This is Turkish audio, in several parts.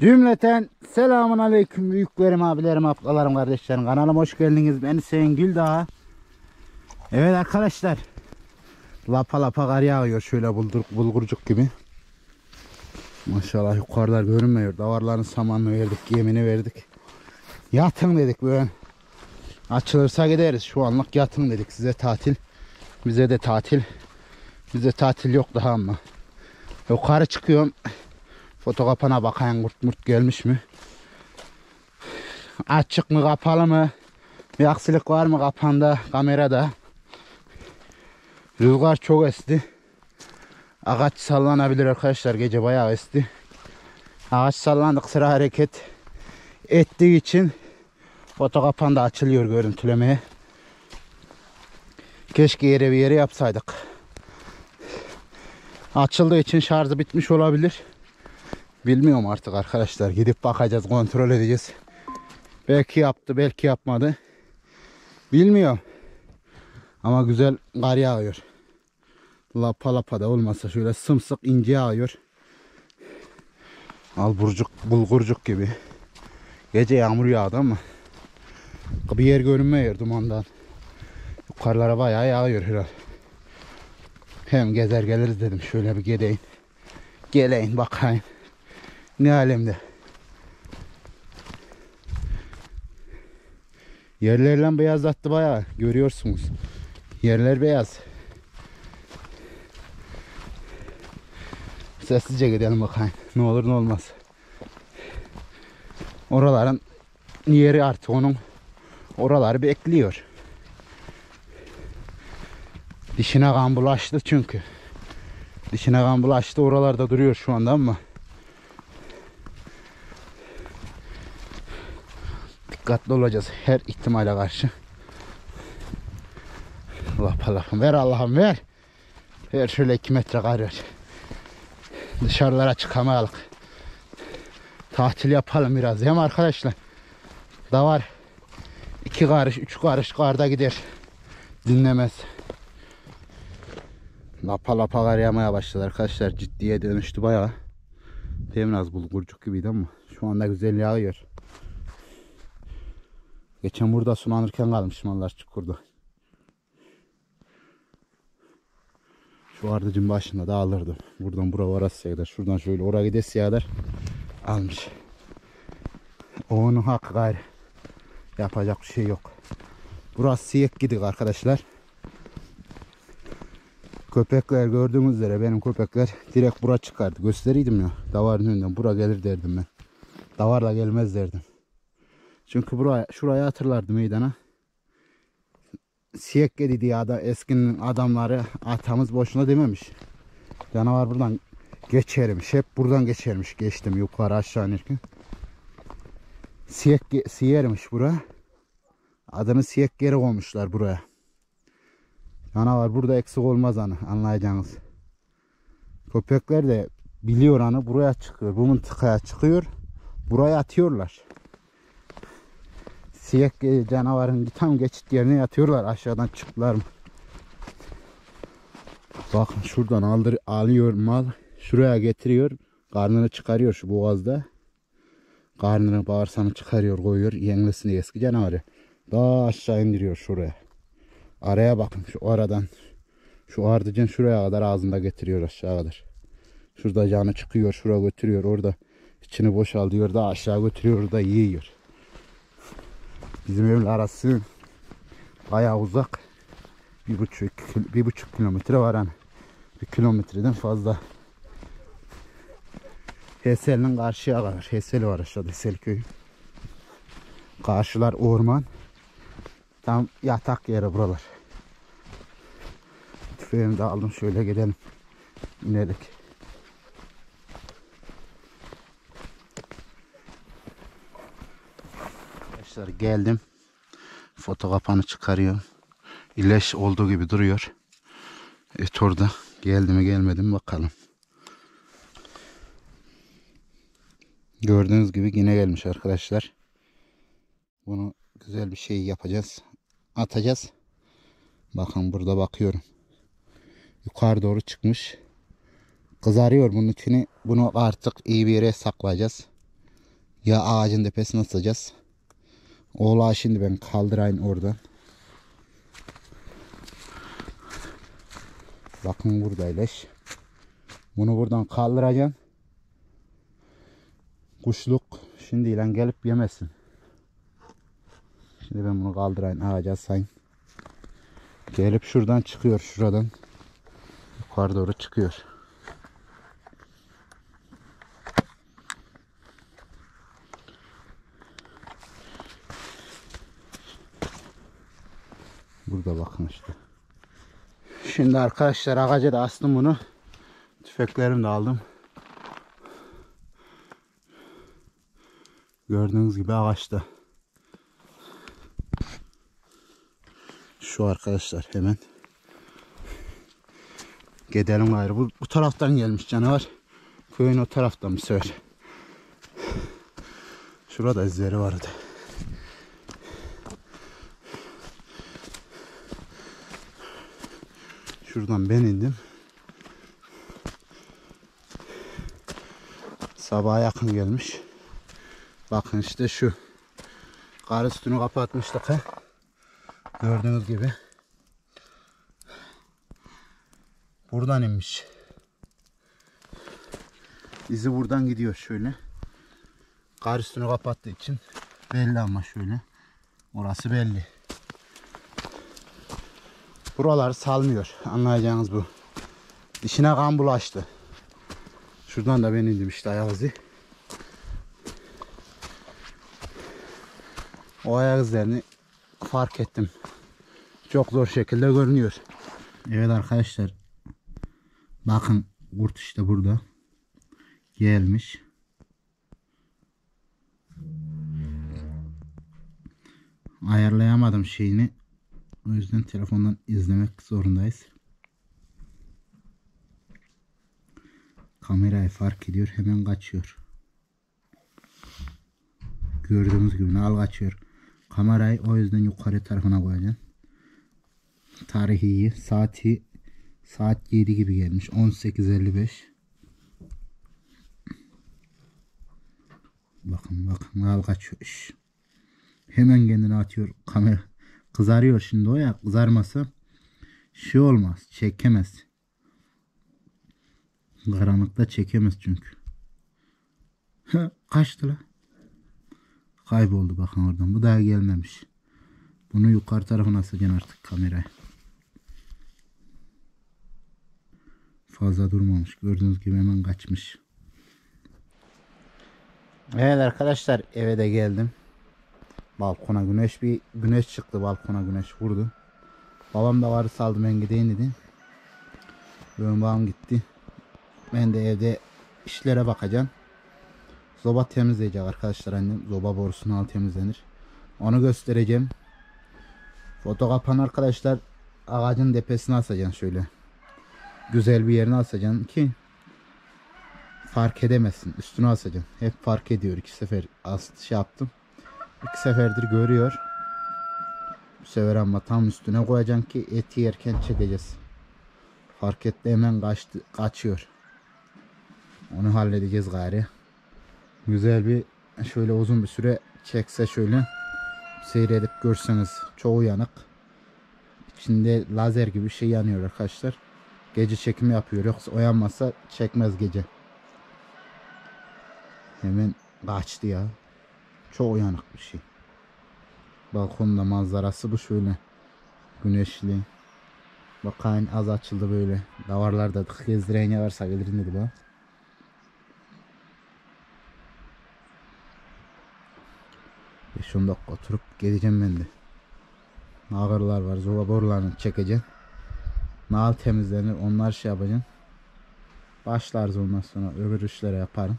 Cümleten selamun aleyküm büyüklerim, abilerim, ablalarım, kardeşlerim. Kanalıma hoş geldiniz. Ben Hüseyin Güldağ. Evet arkadaşlar. Lapa lapa kar yağıyor şöyle buldur, bulgurcuk gibi. Maşallah yukarılar görünmüyor. Davarların samanını verdik, yemini verdik. Yatın dedik böyle. Açılırsa gideriz. Şu anlık yatın dedik. Size tatil. Bize de tatil. Bize tatil yok daha ama. Yukarı çıkıyorum. Foto kapana bakayım kurt murt gelmiş mi? Açık mı kapalı mı? Bir aksilik var mı kapanda kamerada? Rüzgar çok esti. Ağaç sallanabilir arkadaşlar gece bayağı esti. Ağaç sallandık sıra hareket ettiği için foto kapanda açılıyor görüntülemeye. Keşke yere bir yere yapsaydık. Açıldığı için şarjı bitmiş olabilir. Bilmiyorum artık arkadaşlar. Gidip bakacağız, kontrol edeceğiz. Belki yaptı, belki yapmadı. Bilmiyorum. Ama güzel kar yağıyor. Lapa lapa da olmasa şöyle sımsık ince yağıyor. Al burcuk, bulgurcuk gibi. Gece yağmur yağdı ama bir yer görünmüyor dumandan. Yukarılara bayağı yağıyor herhalde. Hem gezer geliriz dedim. Şöyle bir geleyim. Geleyim bakayım. Ne alemde. Yerlerle beyazlattı bayağı. Görüyorsunuz. Yerler beyaz. Sessizce gidelim bakayım. Ne olur ne olmaz. Oraların yeri artık onun oraları bekliyor. Dişine kan bulaştı çünkü. Dişine kan bulaştı oralarda duruyor şu anda ama dikkatli olacağız her ihtimale karşı. Allah Allah'ım ver Allah'ım ver. Ver şöyle 2 metre kar. Dışarılara çıkamayalım. Tatil yapalım biraz mi arkadaşlar? Da var. 2 karış, 3 karış karda gider. Dinlemez. Lapa lapa kar yağmaya başladı arkadaşlar. Ciddiye dönüştü bayağı. Demin az bulgurcuk gibiydi ama şu anda güzel yağıyor. Geçen burada sulanırken kalmış mallar çukurda. Şu ardıcın başında dağılırdı. Buradan buraya varasıya kadar. Şuradan şöyle oraya gidesiye kadar almış. Onun hakkı gayrı. Yapacak bir şey yok. Burası siyek gidik arkadaşlar. Köpekler gördüğünüz üzere benim köpekler direkt bura çıkardı. Gösteriydim ya. Davarın önünden bura gelir derdim ben. Davarla gelmez derdim. Çünkü buraya şuraya hatırlardı meydana. Siyek dedi diye adam, eskinin adamları atamız boşuna dememiş. Canavar buradan geçermiş. Hep buradan geçermiş. Geçtim yukarı aşağı inerken. Siyek, siyermiş bura. Adını siyek geri koymuşlar buraya. Canavar burada eksik olmaz anı anlayacağınız. Köpekler de biliyor anı buraya çıkıyor. Bu mıntıkaya çıkıyor. Buraya atıyorlar. Siyah canavarın tam geçit yerine yatıyorlar aşağıdan çıktılar mı? Bakın şuradan aldır, alıyor mal. Şuraya getiriyor. Karnını çıkarıyor şu boğazda. Karnını bağırsağını çıkarıyor koyuyor. Yengesini eski canavarı. Daha aşağı indiriyor şuraya. Araya bakın şu aradan. Şu ardıcın şuraya kadar ağzında getiriyor aşağı kadar. Şurada canı çıkıyor. Şuraya götürüyor. Orada içini boşaltıyor. Daha aşağı götürüyor. Orada yiyor. Bizim evin arası bayağı uzak. Bir buçuk, bir buçuk kilometre var hani. Bir kilometreden fazla. Hesel'in karşıya kadar. Hesel var aşağıda Hesel köyü. Karşılar orman. Tam yatak yeri buralar. Tüfeğimi de aldım. Şöyle gidelim. İnelim. Arkadaşlar geldim. Foto kapanı çıkarıyorum. İleş olduğu gibi duruyor. Et orada. Geldi mi gelmedi mi bakalım. Gördüğünüz gibi yine gelmiş arkadaşlar. Bunu güzel bir şey yapacağız. Atacağız. Bakın burada bakıyorum. Yukarı doğru çıkmış. Kızarıyor bunun içini. Bunu artık iyi bir yere saklayacağız. Ya ağacın tepesine asacağız. Oğlağı şimdi ben kaldırayım oradan. Bakın buradaymış. Bunu buradan kaldıracaksın. Kuşluk şimdi ilan gelip yemesin. Şimdi ben bunu kaldırayım ağaca sayın. Gelip şuradan çıkıyor şuradan. Yukarı doğru çıkıyor. Burada bakın işte. Şimdi arkadaşlar ağaca da astım bunu. Tüfeklerimi de aldım. Gördüğünüz gibi ağaçta. Şu arkadaşlar hemen. Gidelim gayrı. Bu, bu taraftan gelmiş canavar. Köyün o taraftan bir sefer. Şurada izleri vardı. Şuradan ben indim. Sabaha yakın gelmiş. Bakın işte şu. Kar üstünü kapatmıştık he. Gördüğünüz gibi. Buradan inmiş. İzi buradan gidiyor şöyle. Kar üstünü kapattığı için belli ama şöyle. Orası belli. Buralar salmıyor. Anlayacağınız bu. Dişine kan bulaştı. Şuradan da ben indim işte ayak izi. O ayak izlerini fark ettim. Çok zor şekilde görünüyor. Evet arkadaşlar. Bakın kurt işte burada. Gelmiş. Ayarlayamadım şeyini. O yüzden telefondan izlemek zorundayız. Kamerayı fark ediyor. Hemen kaçıyor. Gördüğünüz gibi al kaçıyor. Kamerayı o yüzden yukarı tarafına koyacağım. Tarihi. Saati saat 7 gibi gelmiş. 18.55 Bakın bakın al kaçıyor. Hemen kendini atıyor kamera. Kızarıyor şimdi o ya. Kızarmasa şey olmaz. Çekemez. Karanlıkta çekemez çünkü. Kaçtı la. Kayboldu bakın oradan. Bu daha gelmemiş. Bunu yukarı tarafına asacaksın artık kamerayı. Fazla durmamış. Gördüğünüz gibi hemen kaçmış. Evet arkadaşlar eve de geldim. Balkona güneş bir güneş çıktı balkona güneş vurdu. Babam da varı saldı ben gideyim dedi. Benim babam gitti. Ben de evde işlere bakacağım. Zoba temizleyecek arkadaşlar annem. Zoba borusunun altı temizlenir. Onu göstereceğim. Foto kapan arkadaşlar ağacın tepesine asacaksın şöyle. Güzel bir yerine asacaksın ki fark edemezsin. Üstüne asacaksın. Hep fark ediyor. iki sefer as şey yaptım. İki seferdir görüyor. Bu sefer ama tam üstüne koyacaksın ki eti yerken çekeceğiz. Fark etti hemen kaçtı, kaçıyor. Onu halledeceğiz gari. Güzel bir şöyle uzun bir süre çekse şöyle seyredip görseniz çok uyanık. İçinde lazer gibi bir şey yanıyor arkadaşlar. Gece çekimi yapıyor. Yoksa uyanmasa çekmez gece. Hemen kaçtı ya. Çok uyanık bir şey. Balkonda manzarası bu şöyle. Güneşli. Bakayım az açıldı böyle. Davarlarda gezdiren varsa gelirin dedi bak. Beş on oturup geleceğim ben de. Ağırlar var. Zoba borularını çekeceğim. Nal temizlenir. Onlar şey yapacağım. Başlarız ondan sonra öbür işlere yaparım.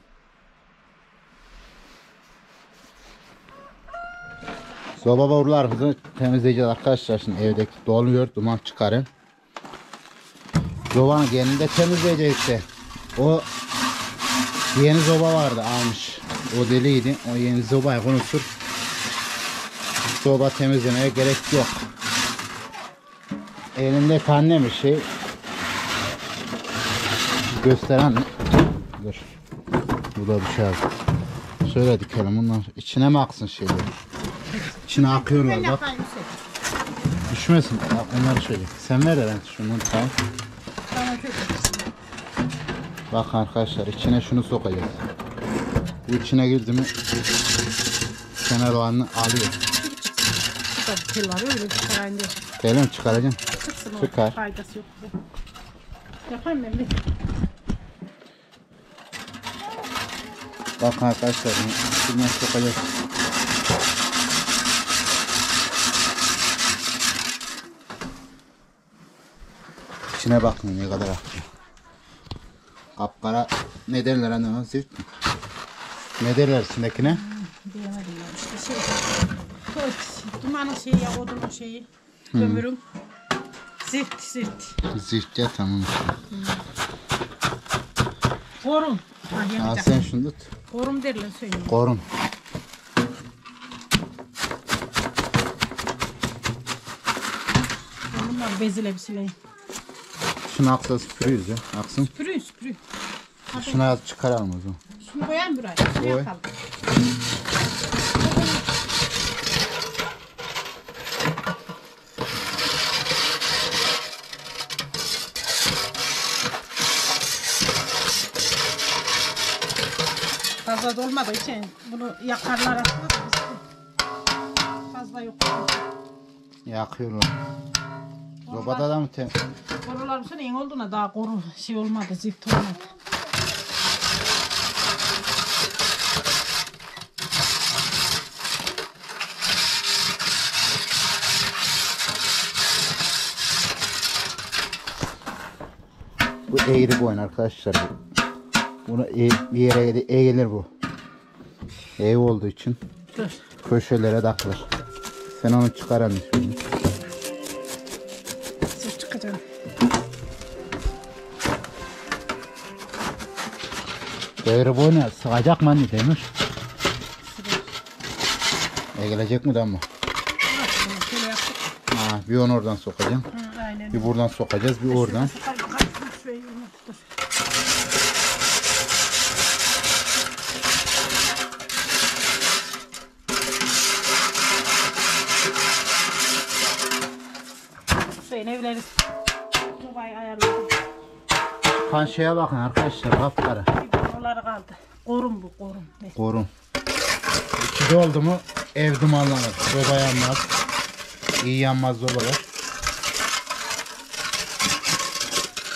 Soba borularımızı temizleyeceğiz arkadaşlar. Şimdi evdeki doluyor. Duman çıkarın. Zobanın geninde temizleyeceğiz işte. O yeni zoba vardı almış. O deliydi. O yeni zobayı unutur. Zoba temizlemeye gerek yok. Elimde annem bir şey. Gösteren Dur. Bu da şey. Şöyle dikelim bunlar. İçine mi aksın şeyler? İçine akıyorlar bak. Düşmesin. Bak onları şöyle. Sen ver de ben şunu tamam. Bak arkadaşlar içine şunu sokacağız. Bu içine girdi mi kenar olanını alıyor. Tel var öyle çıkarayım diye. Gelin çıkaracağım. Çıksın o. Çıkar. Faydası yok. Yapayım ben bir. Bakın arkadaşlar içine sokacağız. İçine bakın ne kadar akıyor. Kapkara ne derler anne zift mi? Ne derler içindekine? Diyemedim ya işte şey. Koy, Dumanın şeyi ya odunun şeyi. Kömürün. Zift zift. Zift ya tamam. Korun. Ha yanacak. sen şunu tut. Korum derler söyleyeyim. Korun. Bunlar bezile bir sileyim. Şunu aksa süpürüyoruz ya. Aksın. Süpürüyor süpürüyor. Şunu az çıkaralım o zaman. Şunu koyayım buraya. Şunu Koy. yapalım. Fazla dolmadığı için bunu yakarlar aslında. Fazla yok. Yakıyorlar. Sobada da mı tem? Korular bu en olduğuna daha koru şey olmadı, zift olmadı. Bu eğri boyun arkadaşlar. bu. Bunu e, bir yere eğilir bu. Eğ olduğu için Dur. köşelere takılır. Sen onu çıkar Eğri boyuna sığacak mı anne demir? Eğilecek mi damla? Şöyle yaptık. Ha, bir onu oradan sokacağım. Hı, aynen. Bir buradan sokacağız, bir oradan. Bakalım, bakalım. Şurayı unut, dur. Şurayı evleri sobayı ayarladım. Kan şeye bakın arkadaşlar, kapkara. Oraları kaldı. Korun bu korun. Ne? Korun. İçi doldu mu ev dumanlanır. Soba yanmaz. İyi yanmaz sobalar.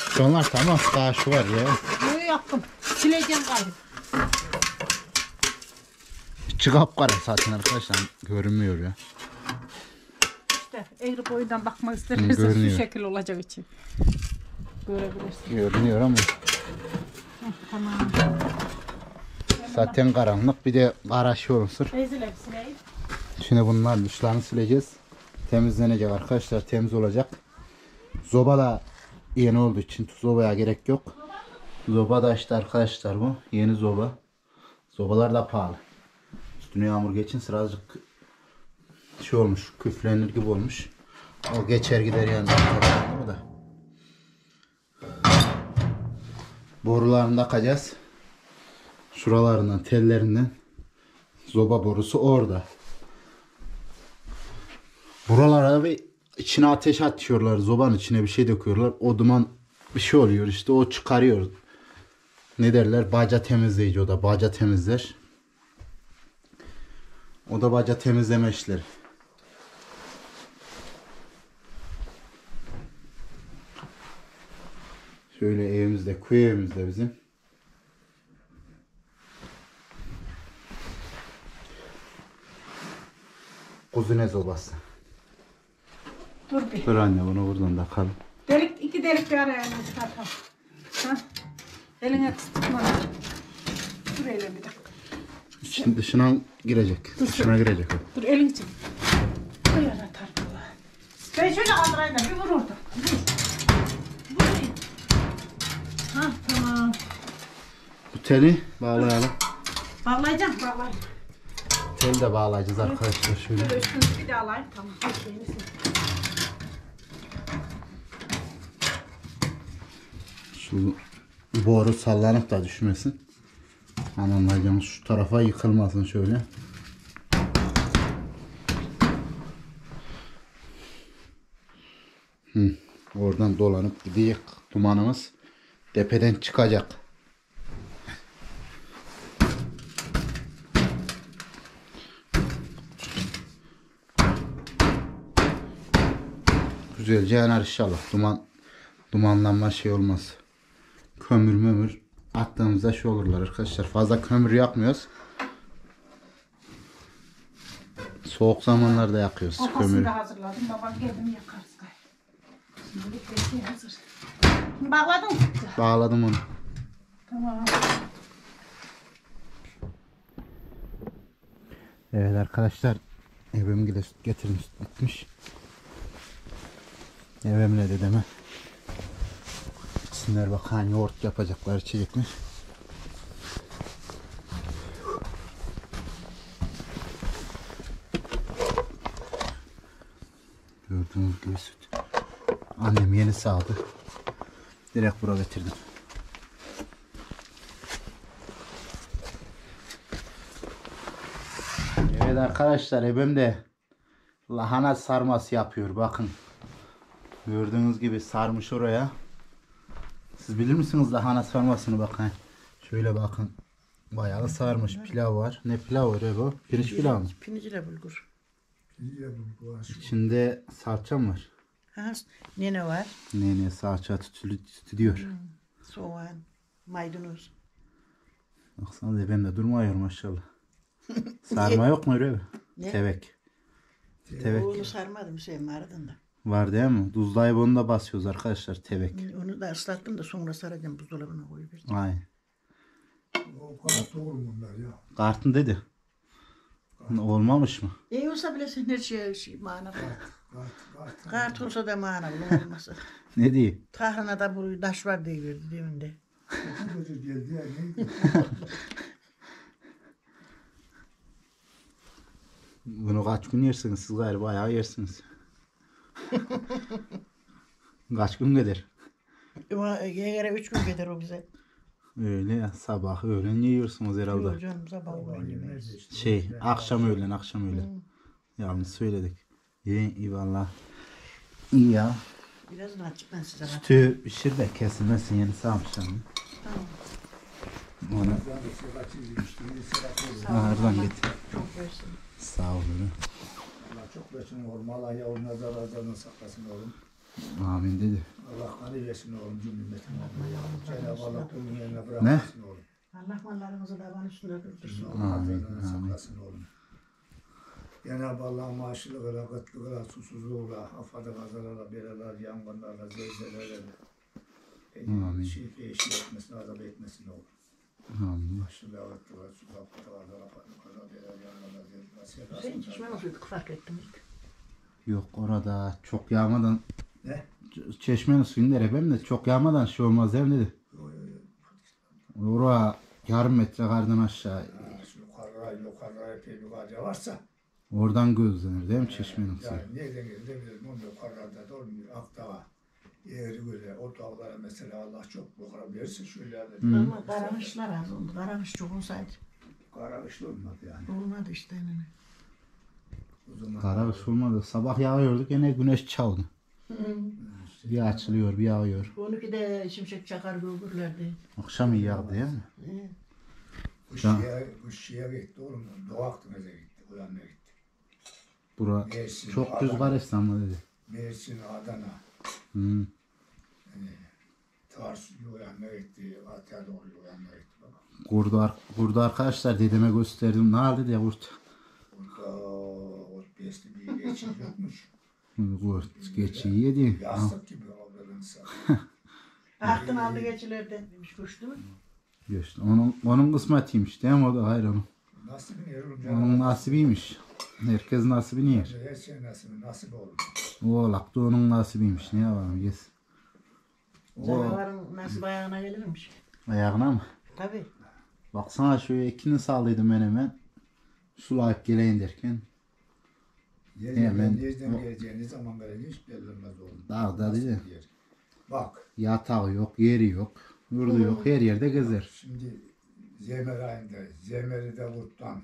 Şunlar tamam. Daha şu var ya. Bunu yaptım. Sileceğim gayrı. İçi kapkara zaten arkadaşlar. Görünmüyor ya. İşte eğri boyundan bakmak isterseniz görünüyor. şu şekil olacak için. Görebilirsin. Görünüyor ama. Tamam. Zaten karanlık. Bir de kara şey bir sileyim. Şimdi bunların dışlarını sileceğiz. Temizlenecek arkadaşlar. Temiz olacak. Zoba da yeni olduğu için zobaya gerek yok. Zoba da işte arkadaşlar bu. Yeni zoba. Zobalar da pahalı. Üstüne yağmur geçin sırazcık şey olmuş. Küflenir gibi olmuş. O geçer gider yani. Bu da. Borularını takacağız. Şuralarından, tellerinden. Zoba borusu orada. Buralara bir içine ateş atıyorlar. Zobanın içine bir şey döküyorlar. O duman bir şey oluyor işte o çıkarıyor. Ne derler? Baca temizleyici o da. Baca temizler. O da baca temizleme işleri. Şöyle evimizde, köy evimizde bizim. Kuzine zobası. Dur bir. Dur anne bunu buradan takalım. Delik, iki delik bir araya çıkartalım. Ha? Eline tutma. Dur eline bir dakika. İçin dışına girecek. Dışına girecek o. Dur elini çek. Dur yana tartla. Ben şöyle kaldırayım da bir vur orada. Vur. Tamam. Bu teli bağlayalım. Bağlayacağım bağlayacağım. Teli de bağlayacağız arkadaşlar şöyle. Şöyle üstünü bir daha alayım. Tamam. Sil. Şu boru sallanıp da düşmesin. Anam şu tarafa yıkılmasın şöyle. Hı, oradan dolanıp gidecek dumanımız tepeden çıkacak. Güzelce yanar inşallah. Duman dumanlanma şey olmaz. Kömür mömür attığımızda şey olurlar arkadaşlar. Fazla kömür yakmıyoruz. Soğuk zamanlarda yakıyoruz Kafasını kömürü. da hazırladım. Babam geldim yakarız gay. Şimdilik şey hazır. Bağladın mı? Bağladım onu. Tamam. Evet arkadaşlar evim gide süt getirin süt bitmiş. Evimle dedeme. Gitsinler bakan yoğurt yapacaklar içecekler. Gördüğünüz gibi süt. Annem yeni sağdı. Direkt buraya getirdim. Evet arkadaşlar ebem de lahana sarması yapıyor bakın. Gördüğünüz gibi sarmış oraya. Siz bilir misiniz lahana sarmasını bakın. Şöyle bakın. Bayağı sarmış pilav var. Ne pilav var bu? Pirinç pilav mı? Pirinçle bulgur. İçinde salça mı var? Ha, nene var. Ne ne salça tütülü tütülüyor. Soğan, maydanoz. Baksana ebem de durmuyor maşallah. Sarma yok mu öyle? Ne? Tevek. Tevek. Onu sarmadım Hüseyin mağaradan da. Var değil mi? Tuzlayıp onu da basıyoruz arkadaşlar tevek. Onu da ıslattım da sonra saracağım buzdolabına koyuverdim. Ay. O kadar doğru bunlar ya. Kartın dedi. Olmamış mı? İyi olsa bile sen her şeye şey, mana. Kart, olsa da mana olur olmasa. Ne diyeyim? Tahran'a da bu taş var diye ya neydi? Bunu kaç gün yersiniz? Siz gayrı bayağı yersiniz. kaç gün gider? Yere üç gün gider o bize. Öyle ya sabah öğlen yiyorsunuz herhalde. Yok canım sabah öğlen yemeyiz. Şey akşam öğlen akşam öğlen. Yanlış söyledik. İyi iyi valla. İyi ya. Birazdan açık ben size. Sütü pişir de kesilmesin yeni sağmışım. Onu ağırdan getir. Çok versin. Sağ olun. Allah çok versin oğlum. Allah yavrum nazar azardan saklasın oğlum. Amin dedi. Allah kanı versin oğlum cümletin oğlum. Cenab-ı Allah bunun yerine bırakmasın oğlum. Allah mallarımızı davan üstünde durdursun. Allah azardan saklasın oğlum. Cenab-ı Allah maaşlılıkla, kıtlıkla, susuzluğuyla, afada kazalarla, belalar, yangınlarla, zelzelelerle. Amin. Şifi eşit etmesin, azap etmesin oğlum. Amin. Maaşlılıkla, kıtlıkla, susuzluğa, kazalarla, afada belalar, yangınlarla, zelzelelerle. Sen çişme nasıl fark ettin ilk? Yok orada çok yağmadan Ne? Çeşmenin suyunu da repem de çok yağmadan şey olmaz değil mi dedi. Oraya yarım metre kardan aşağı. Ha, Şu yukarıya, yukarıya epey yukarıya varsa Oradan gözlenir değil mi çeşmenin suyu? Yani nereden geldi bilmiyorum. Onu yukarıda da olmuyor. Akdağ'a. Eğri böyle o dağlara mesela Allah çok yukarı verirse şöyle de Ama karamışlar az oldu. Karamış çok olsaydı. kararışlı olmadı yani. Olmadı işte. Yani. O zaman olmadı. Sabah yağıyordu gene güneş çaldı. Bir açılıyor bir yağıyor. 12'de şimşek çakar gördülerdi. Akşam iyi yağdı değil mi? bu şeye, bu şeye gitti oğlum. Doğu Akdeniz'e gitti. O yanına gitti. Bura Mersin, çok Adana, rüzgar ama dedi. Mersin, Adana, Hmm. Tarsus o yanına gitti. Atya doğru o yanına gitti baba. Kurdu, ar- kurdu arkadaşlar dedeme gösterdim. Ne aldı diye kurt. Burada o besli bir geçiş yokmuş. Kurt geçiyi yedi. Yastık gibi avradın sen. Aklın aldı geçilerden demiş. Koştu mu? Geçti. Onun, onun kısmetiymiş değil mi o da hayır onun. Nasıl bir yer oğlum? Onun nasibiymiş. Herkes nasibini yer. Her şey nasip, nasip olur. Oğlak da onun nasibiymiş. Ne yapalım yes. Canavarın nasıl ayağına gelirmiş. ayağına mı? Tabii. Baksana şöyle ekini saldıydım ben hemen. Sulayıp geleyim derken. Nereden, Hemen- nereden geleceği, ne zaman geleceği hiç belli olmaz oğlum. Dağda değil. yer? Bak, Yatağı yok, yeri yok. Yurdu yok. Her yerde gezer. şimdi Zemer ayında, Zemeri'de Vurt'tan,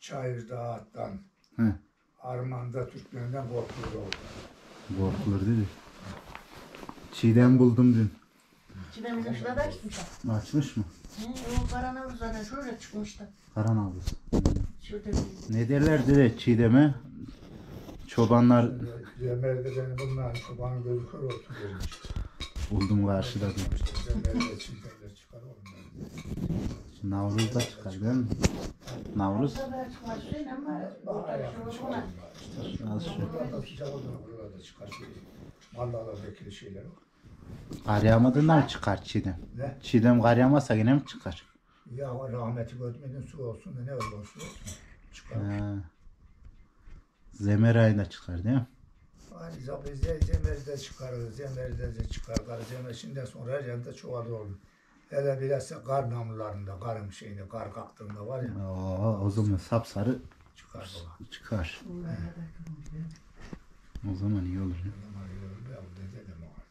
Çayır'da Ağat'tan, He. Arman'da Türkmen'den korkulur oldu. Korkulur dedi. Çiğdem buldum dün. Çiğdemizin şurada açmış. Açmış mı? He, o karanavuz zaten şöyle çıkmıştı. Karan avlusu. Şurada bir Ne derler dedi Çiğdem'e? Çobanlar Zemeri'de beni bunlar çobanın gözü kör oldu demiş. buldum karşıda dedi. Zemeri'de çiğdemler çıkar oğlum. Navruz'da çıkar değil mi? Navruz. Az şu. Kar yağmadığından mı çıkar Çiğdem? Ne? Çiğdem kar yağmasa yine mi çıkar? Ya rahmeti görmedin su olsun da ne olursa olsun. Çıkar. Ha. Zemer ayında çıkar değil mi? Hani zaten Zemer'de çıkarır, Zemer'de de çıkar. Kar Zemer şimdiden sonra her yerde çoğalır olur. Hele bilhassa kar namlularında, karın şeyinde, kar kalktığında var ya Oo, o zaman sapsarı çıkar baba. çıkar. O zaman iyi olur. ya. Zaman yürür, ya bu dede de var.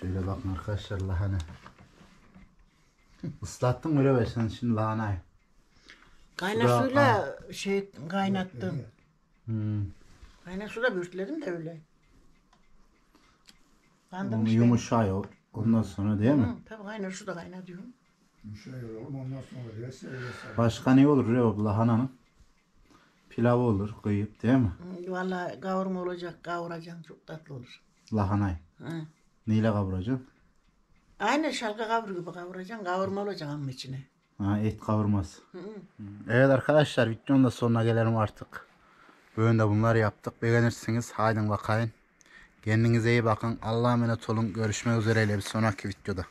Şöyle bakın arkadaşlar lahana. Islattın mı öyle sen şimdi lahanayı? Kaynar Suda- suyla şey kaynattım. Hmm. Kaynar suda bürtledim de öyle. Onu Kandırmış beni. yumuşuyor. Ondan sonra değil mi? Hı, tabii kaynar suda kaynatıyorum. Şöyle olur, ondan sonra diye seyredersen. Başka ne olur ya o lahananın? Pilavı olur kıyıp değil mi? Hı, Vallahi kavurma olacak, kavuracaksın çok tatlı olur. Lahanayı. Hı. Neyle kavuracaksın? Aynı şalga kavur gibi kavuracaksın, kavurma olacak ama içine. Ha, et kavurması. Hı hı. Evet arkadaşlar videonun da sonuna gelelim artık. Böyle de bunları yaptık. Beğenirsiniz. Haydi bakayım. Kendinize iyi bakın. Allah'a emanet olun. Görüşmek üzere bir sonraki videoda.